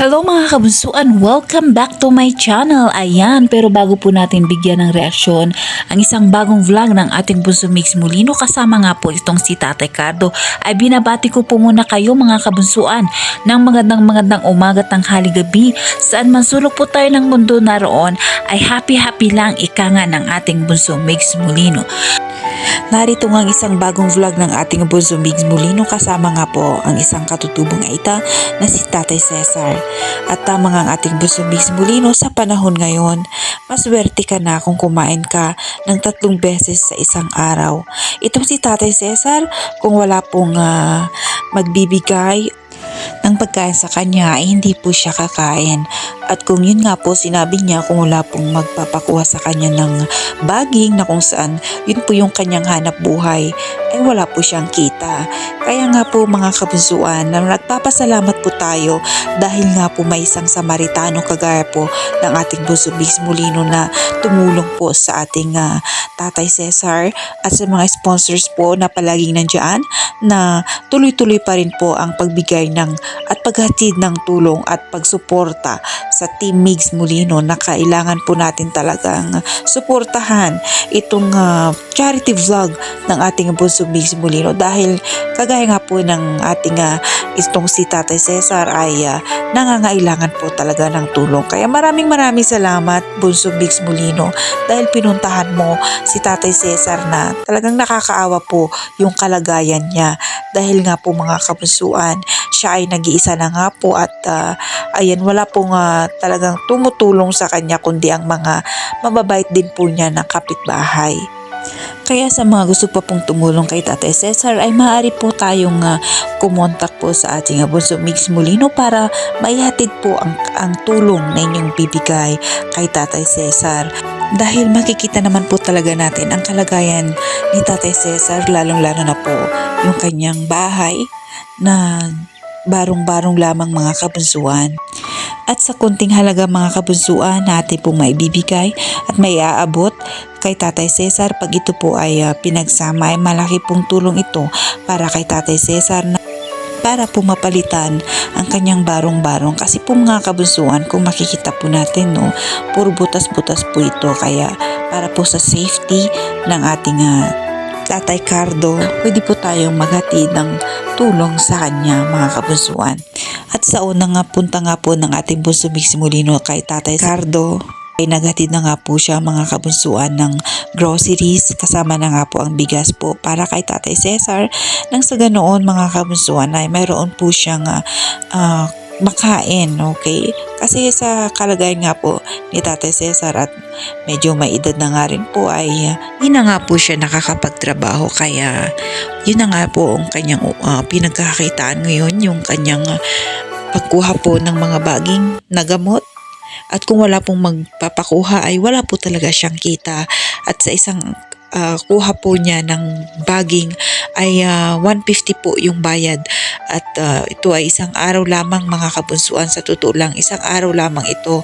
Hello mga kabunsuan, welcome back to my channel. Ayan, pero bago po natin bigyan ng reaksyon ang isang bagong vlog ng ating bunso Mix Molino kasama nga po itong si Tatay Cardo ay binabati ko po muna kayo mga kabunsuan ng magandang magandang umaga tanghali gabi saan man sulok po tayo ng mundo naroon ay happy happy lang ika nga ng ating bunso Mix Molino. Narito nga ang isang bagong vlog ng ating bunso Migs Molino kasama nga po ang isang katutubong aita na si Tatay Cesar. At tama nga ang ating bunso Migs Molino sa panahon ngayon, maswerte ka na kung kumain ka ng tatlong beses sa isang araw. Itong si Tatay Cesar, kung wala pong ah, magbibigay ng pagkain sa kanya ay hindi po siya kakain. At kung yun nga po sinabi niya kung wala pong magpapakuha sa kanya ng baging na kung saan yun po yung kanyang hanap buhay ay wala po siyang kita. Kaya nga po mga kabunsuan na nagpapasalamat po tayo dahil nga po may isang Samaritano kagaya po ng ating Bunso Bigs Molino na tumulong po sa ating ah, Tatay Cesar at sa mga sponsors po na palaging nandyan na tuloy-tuloy pa rin po ang pagbigay ng at paghatid ng tulong at pagsuporta sa Team Migs Molino na kailangan po natin talagang suportahan itong ah, charity vlog ng ating Bunso Migs Molino dahil kagaya nga po ng ating ah, itong si Tatay Cesar ay ah, nangangailangan po talaga ng tulong. Kaya maraming maraming salamat Bunso Migs Molino dahil pinuntahan mo si Tatay Cesar na talagang nakakaawa po yung kalagayan niya dahil nga po mga kabunsuan siya ay nag-iisa na nga po at ah, ayan wala pong ah, talagang tumutulong sa kanya kundi ang mga mababait din po niya na kapitbahay. Kaya sa mga gusto pa pong tumulong kay Tatay Cesar ay maaari po tayong ah, kumontak po sa ating Abunso Mix Molino para maihatid po ang, ang tulong na inyong bibigay kay Tatay Cesar. Dahil makikita naman po talaga natin ang kalagayan ni Tatay Cesar lalong-lalo na po yung kanyang bahay na barong-barong lamang mga kabunsuan. At sa kunting halaga mga kabunsuan natin pong maibibigay at may aabot kay Tatay Cesar. Pag ito po ay ah, pinagsama ay malaki pong tulong ito para kay Tatay Cesar na para po mapalitan ang kanyang barong-barong. Kasi po mga kabunsuan kung makikita po natin no puro butas-butas po ito. Kaya para po sa safety ng ating ah, Tatay Cardo, pwede po tayong maghatid ng tulong sa kanya mga kabunsuan. At sa unang nga punta nga po ng ating bunso Mix Molino kay Tatay Cardo, ay naghatid na nga po siya mga kabunsuan ng groceries. Kasama na nga po ang bigas po para kay Tatay Cesar. Nang sa ganoon mga kabunsuan ay mayroon po siyang ah, ah, makain, okay? Kasi sa kalagayan nga po ni Tatay Cesar at medyo may edad na nga rin po ay uh, yun na nga po siya nakakapagtrabaho. Kaya yun na nga po ang kanyang uh, pinagkakakitaan ngayon yung kanyang uh, pagkuha po ng mga baging na gamot at kung wala pong magpapakuha ay wala po talaga siyang kita. At sa isang uh, kuha po niya ng baging ay uh, 150 po yung bayad. At uh, ito ay isang araw lamang mga kabunsuan. Sa totoo lang isang araw lamang ito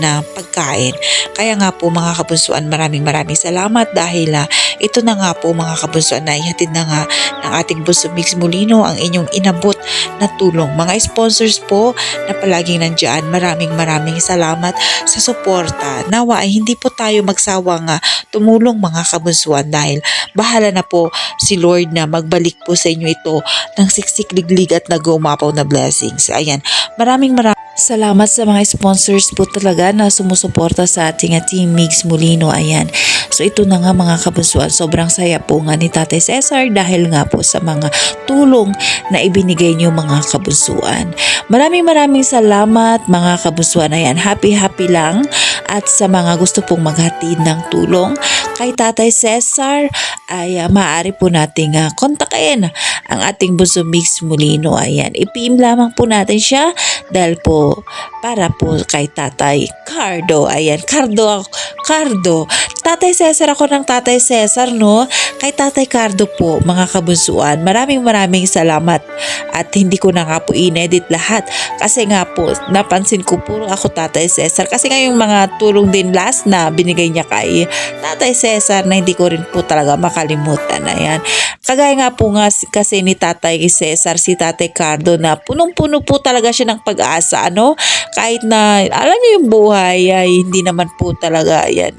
na pagkain. Kaya nga po mga kabunsuan maraming maraming salamat dahil uh, ito na nga po mga kabunsuan na ihatid na nga ng ating Bunso Mix Molino ang inyong inabot na tulong. Mga sponsors po na palaging nandyan maraming maraming salamat sa suporta. Nawa ay hindi po tayo magsawang uh, tumulong mga kabunsuan dahil bahala na po si Lord na magbalik po sa inyo ito ng siksik-liglig at nag-umapaw na blessings. Ayan, maraming maraming Salamat sa mga sponsors po talaga na sumusuporta sa ating Team Mix Molino. Ayan. So ito na nga mga kabunsuan. Sobrang saya po nga ni Tatay Cesar dahil nga po sa mga tulong na ibinigay niyo mga kabunsuan. Maraming maraming salamat mga kabunsuan. Ayan. Happy happy lang. At sa mga gusto pong maghatid ng tulong kay Tatay Cesar ay uh, maaari po nating uh, kontakin ang ating Bunso Mix Molino. Ayan. I-PM lamang po natin siya dahil po para po kay Tatay Cardo. Ayan, Cardo, Cardo. Tatay Cesar ako ng Tatay Cesar, no? Kay Tatay Cardo po, mga kabunsuan, maraming maraming salamat. At hindi ko na nga po inedit lahat. Kasi nga po, napansin ko puro ako Tatay Cesar. Kasi nga yung mga tulong din last na binigay niya kay Tatay Cesar na hindi ko rin po talaga makalimutan. Ayan. Kagaya nga po nga si- kasi ni Tatay Cesar, si Tatay Cardo na punong-puno po talaga siya ng pag-asa, ano? Kahit na, alam niyo yung buhay ay hindi naman po talaga yan.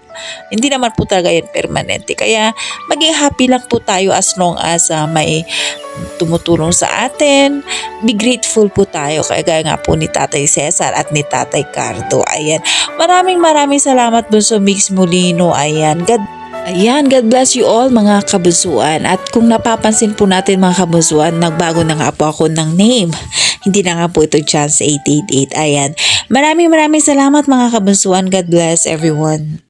Hindi naman po talaga yan permanente. Kaya maging happy lang po tayo as long as ah, may tumutulong sa atin. Be grateful po tayo. Kaya gaya nga po ni Tatay Cesar at ni Tatay Cardo. Ayan. Maraming maraming salamat Bunso Mix Molino. Ayan. God Ayan, God bless you all mga kabusuan. At kung napapansin po natin mga kabusuan, nagbago na nga po ako ng name. Hindi na nga po ito Chance 888. Ayan. Maraming maraming salamat mga kabusuan. God bless everyone.